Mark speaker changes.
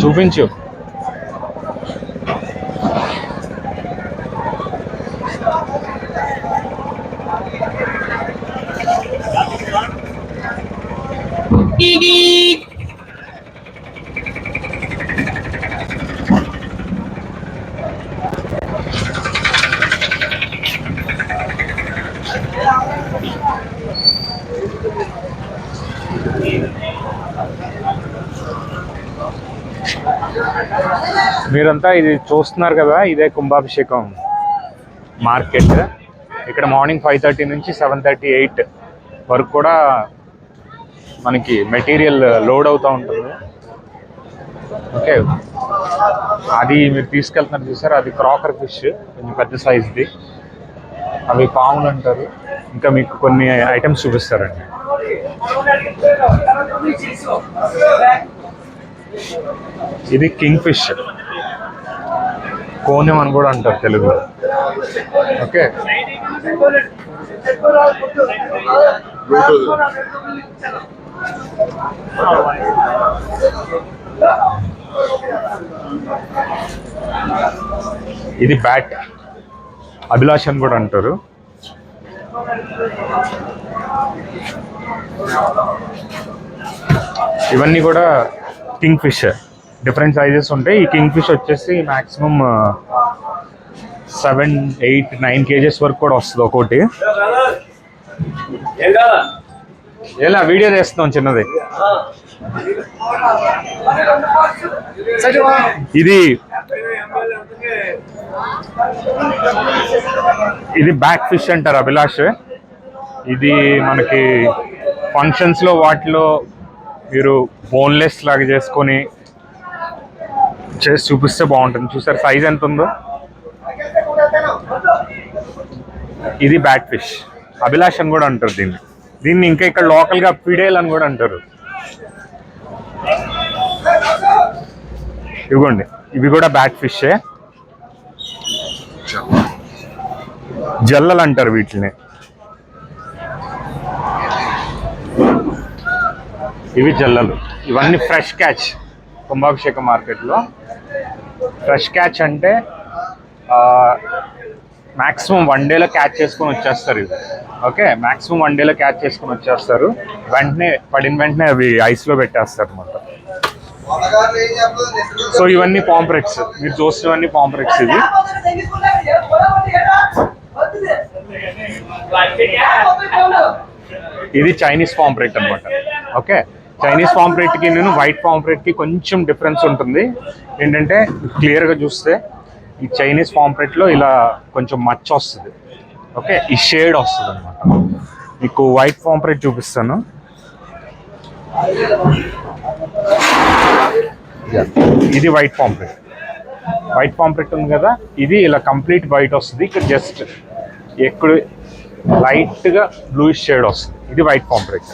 Speaker 1: చూపించు. మీరంతా ఇది చూస్తున్నారు కదా ఇదే కుంభాభిషేకం మార్కెట్. ఇక్కడ మార్నింగ్ ఫైవ్ థర్టీ నుంచి సెవెన్ థర్టీ ఎయిట్ వరకు కూడా మనకి మెటీరియల్ లోడ్ అవుతూ ఉంటుంది. ఓకే. అది మీరు తీసుకెళ్తున్నారు చూసారు? అది క్రాకర్ ఫిష్ కొంచెం పెద్ద సైజ్ది. అవి పాములు అంటారు. ఇంకా మీకు కొన్ని ఐటమ్స్ చూపిస్తారండి. ఇది కింగ్ ఫిష్. కోణ్యం అని కూడా అంటారు తెలుగులో. ఓకే? ఇది బ్యాట్. అభిలాష్ అని కూడా అంటారు. ఇవన్నీ కూడా కింగ్ ఫిషర్. డిఫరెంట్ సైజెస్ ఉంటాయి. ఈ కింగ్ ఫిష్ వచ్చేసి maximum seven eight nine kgs వరకు కూడా వస్తుంది ఒకటి ఎలా? వీడియో చేస్తున్నాం చిన్నది. ఇది ఇది బ్యాక్ ఫిష్ అంటారు అభిలాష్. ఇది మనకి ఫంక్షన్స్లో వాటిలో మీరు బోన్లెస్ లాగా చేసుకొని చేసి చూపిస్తే బాగుంటుంది. చూసారు సైజ్ ఎంత ఉందో? ఇది బ్యాట్ ఫిష్ అభిలాష్ అని కూడా అంటారు దీన్ని. దీన్ని ఇంకా ఇక్కడ లోకల్గా పిడేల్ అని కూడా అంటారు. ఇవ్వండి. ఇవి కూడా బ్యాట్ ఫిషే జల్లలు అంటారు వీటిని. ఇవి జల్లలు. ఇవన్నీ ఫ్రెష్ క్యాచ్ కుంభాభిషేక మార్కెట్లో ఫ్రెష్ క్యాచ్ అంటే మ్యాక్సిమం వన్ డేలో క్యాచ్ చేసుకొని వచ్చేస్తారు ఇవి. ఓకే? మ్యాక్సిమం వన్ డేలో క్యాచ్ చేసుకొని వచ్చేస్తారు. వెంటనే పడిన వెంటనే అవి ఐస్లో పెట్టేస్తారు అనమాట సో ఇవన్నీ పాంప్రెక్స్ మీరు చూస్తున్నవన్నీ పాంప్రెక్స్ ఇవి. ఇది చైనీస్ పాంప్రెట్ అనమాట ఓకే? చైనీస్ పాంప్రెట్కి నేను వైట్ పాంప్రెట్కి కొంచెం డిఫరెన్స్ ఉంటుంది. ఏంటంటే క్లియర్గా చూస్తే ఈ చైనీస్ పాంప్రెట్లో ఇలా కొంచెం మచ్చ వస్తుంది. ఓకే ఈ షేడ్ వస్తుంది అనమాట మీకు వైట్ పాంప్రెట్ చూపిస్తాను. ఇది వైట్ పాంప్రెట్ వైట్ పాంప్రెట్ ఉంది కదా? ఇది ఇలా కంప్లీట్ వైట్ వస్తుంది. ఇక్కడ జస్ట్ ఎక్కడ లైట్గా బ్లూయిష్ షేడ్ వస్తుంది. ఇది వైట్ పాంప్రెట్